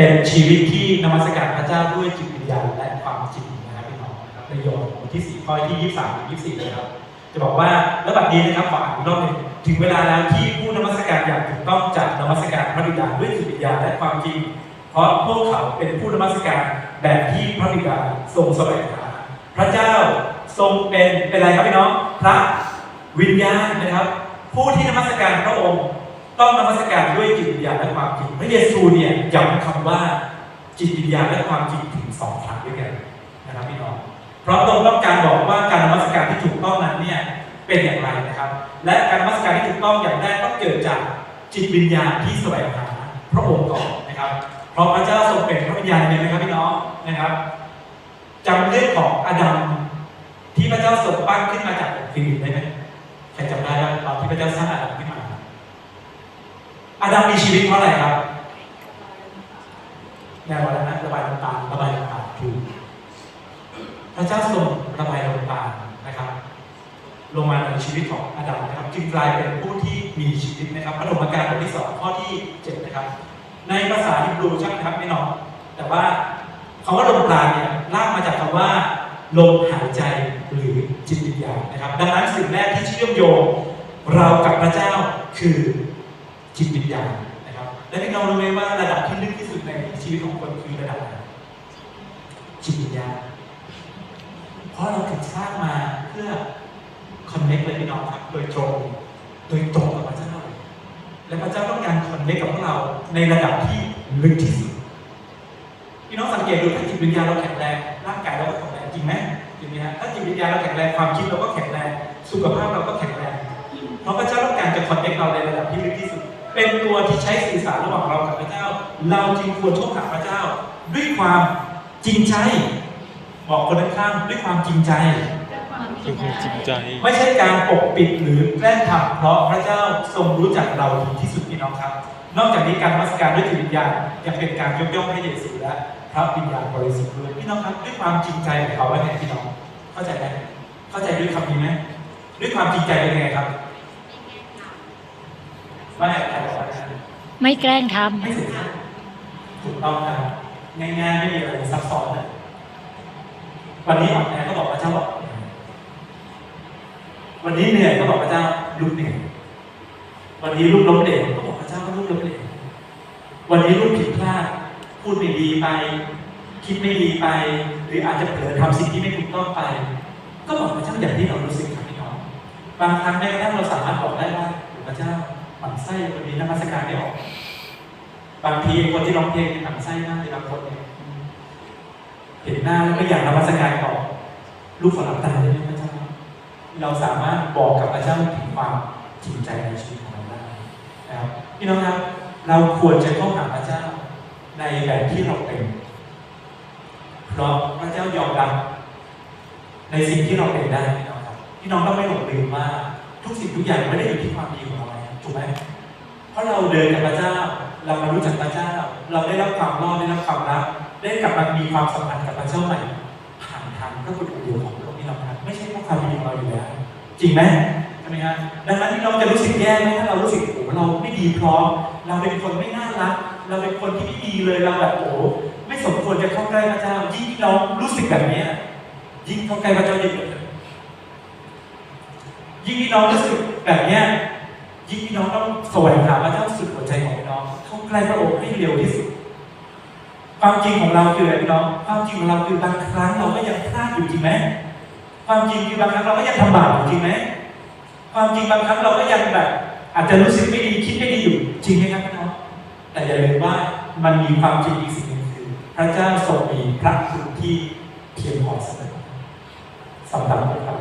เป็นชีวิตที่นมัสการพระเจ้าด้วยจิตวิญญาณและความจริงนะครับพี่น้องนะครับในโยมบทที่4ข้อที่23ถึง24นะครับ จะบอกว่าแล้วบัดนี้นะครับขออ่านอีกรอบหนึ่งถึงเวลาแล้วที่ผู้นมัสการอย่างถูกต้องจะนมัสการพระบิดาด้วยจิตวิญญาณและความจริง เพราะพวกเขาเป็นผู้นมัสการแบบที่พระบิดาทรงแสวงหาพระเจ้าทรงเป็นเป็นอะไรครับพี่น้องพระวิญญาณนะครับ ผู้ที่นมัสการพระองค์ ต้องนมัสการด้วยจิตวิญญาณและความจริงพระเยซูเนี่ยย้ำคำว่าจิตวิญญาณและความจริงถึงสองครั้งด้วยกันนะครับพี่น้องเพราะตรงต้องการบอกว่าการนมัสการที่ถูกต้องนั้นเนี่ยเป็นอย่างไรนะครับ และการนมัสการที่ถูกต้องอย่างแรกต้องเกิดจากจิตวิญญาณที่แสวงหาพระองค์ก่อนนะครับเพราะพระเจ้าทรงเป็นพระวิญญาณเนี่ยนะครับพี่น้องนะครับจำเรื่องของอาดัมที่พระเจ้าทรงปั้นขึ้นมาจากฟิลิปได้ไหมใครจำได้บ้างตอนที่พระเจ้าสร้างอาดัมขึ้นมา อาดัมมีชีวิตเพราะอะไรครับแนวอะไรนะระบายน้ำตาลระบายน้ำตาลถูกพระเจ้าทรงระบายลงมานะครับลงมาในชีวิตของอาดัมนะครับ จึงกลายเป็นผู้ที่มีชีวิตนะครับพระธรรมการบทที่สองข้อที่เจ็ดนะครับ ในภาษาฮิบรูใช่ไหมครับพี่นองแต่ว่าคำว่าลมปราณเนี่ยลากมาจากคำว่าลมหายใจหรือจิตวิญญาณนะครับ ดังนั้นสิ่งแรกที่เชื่อมโยงเรากับพระเจ้าคือ จิตวิญญาณนะครับ และพี่น้องรู้ไหมว่าระดับที่ลึกที่สุดในชีวิตของคนคือระดับไหนจิตวิญญาณเพราะเราถูกสร้างมาเพื่อคอนเน c t เลยพี่น้องครับโดยตรงโดยตรงกับพระเจ้าและพระเจ้าต้องการคอนเน c t กับพวกเราในระดับที่ลึกที่สุดพี่น้องสังเกตดูถ้าจิตวิญญาณเราแข็งแรงร่างกายเราก็แข็งแรงจริงไหมจริงไหมฮะถ้าจิตวิญญาณเราแข็งแรงความคิดเราก็แข็งแรงสุขภาพเราก็แข็งแรงเพราะพระเจ้าต้องการจะคอนเน c t เราในระดับที่ลึกที่สุด เป็นตัวที่ใช้สื่อสารระหว่างเรากับพระเจ้า เราจึงควรโทษหาพระเจ้า ด้วยความจริงใจ บอกคนข้างๆด้วยความจริงใจคือความจริงใจ ไม่ใช่การปกปิดหรือแกล้งทำเพราะพระเจ้าทรงรู้จักเราดีที่สุดพี่น้องครับ นอกจากนี้การนมัสการด้วยจิตวิญญาณยังเป็นการยกย่องให้เยซูและพระวิญญาณบริสุทธิ์ด้วยพี่น้องครับด้วยความจริงใจของเขาว่าไงพี่น้องเข้าใจไหมเข้าใจด้วยคำนี้ไหมด้วยความจริงใจเป็นไงครับว่าไงใครบอกว่า ไม่แกล้งทไม่ถึงถูกต้องนะครับง่ายๆไม่มีอะไรซับซ้อนนะวันนี้อ่อนแอก็บอกพระเจ้าว่าอ่อนแอวันนี้เหนื่อยก็บอกพระเจ้าลุกเหนื่อยวันนี้ลูกล้มเหลวก็บอกพระเจ้าว่าลูกล้มเหลววันนี้ลูกผิดพลาด พูดไม่ดีไป คิดไม่ดีไป หรืออาจจะเผลอทำสิ่งที่ไม่ถูกต้องไป ก็บอกพระเจ้าอย่างที่เรารู้สึกครับพี่น้องบางครั้งแม้กระทั่งเราสามารถบอกได้ว่าพระเจ้า มันไส้วันนี้นมัสการไม่ออก บางทีคนที่ร้องเพลงเนี่ยหมันไส้มากเลยบางคนเนี่ยเห็นหน้าแล้วก็อยากนมัสการต่อลูกขอรับตาได้ไหมพระเจ้าเราสามารถบอกกับพระเจ้าถึงความจริงใจในชีวิตของเราได้นะครับพี่น้องครับ เราควรจะเข้าหาพระเจ้าในแบบที่เราเป็นเพราะพระเจ้ายอมรับในสิ่งที่เราเป็นได้พี่น้องครับพี่น้องต้องไม่หลงลืมว่าทุกสิ่งทุกอย่างไม่ได้อยู่ที่ความดี ราะเราเดินกับพระเจ้า เรามารู้จักพระเจ้า เราได้รับความรอดได้รับความรัก ได้กลับมามีความสัมพันธ์กับพระเจ้าใหม่ผ่านทางพระบุตรองค์เดียวของพระองค์นี่เราครับไม่ใช่เพราะความดีของเราอยู่แล้วจริงไหมใช่ไหมครับดังนั้นที่เราจะรู้สึกแย่ไหมถ้าเรารู้สึกโอ้เราไม่ดีพร้อมเราเป็นคนไม่น่ารัก เราเป็นคนที่ไม่ดีเลยเราแบบโอ้ไม่สมควรจะเข้าใกล้พระเจ้ายิ่งที่เรารู้สึกแบบนี้ยิ่งเข้าใกล้พระเจ้ายิ่งยยิ่งที่เรารู้สึกแบบเนี้ย ยิ่งพี่น้องต้องแสวงหาพระเจ้าสุดหัวใจของพี่น้องเข้าใกล้พระองค์ให้เร็วที่สุด ความจริงของเราคืออะไรพี่น้อง ความจริงของเราคือบางครั้งเราก็ยังพลาดอยู่จริงไหมความจริงคือบางครั้งเราก็ยังทำบาปอยู่จริงไหมความจริงบางครั้งเราก็ยังแบบอาจจะรู้สึกไม่ดีคิดไม่ดีอยู่จริงไหมครับพี่น้องแต่อย่าลืมว่ามันมีความจริงอีกสิ่งหนึ่งคือ พระเจ้าทรงมีพระคุณที่เพียงพอเสมอสำหรับพวกเรา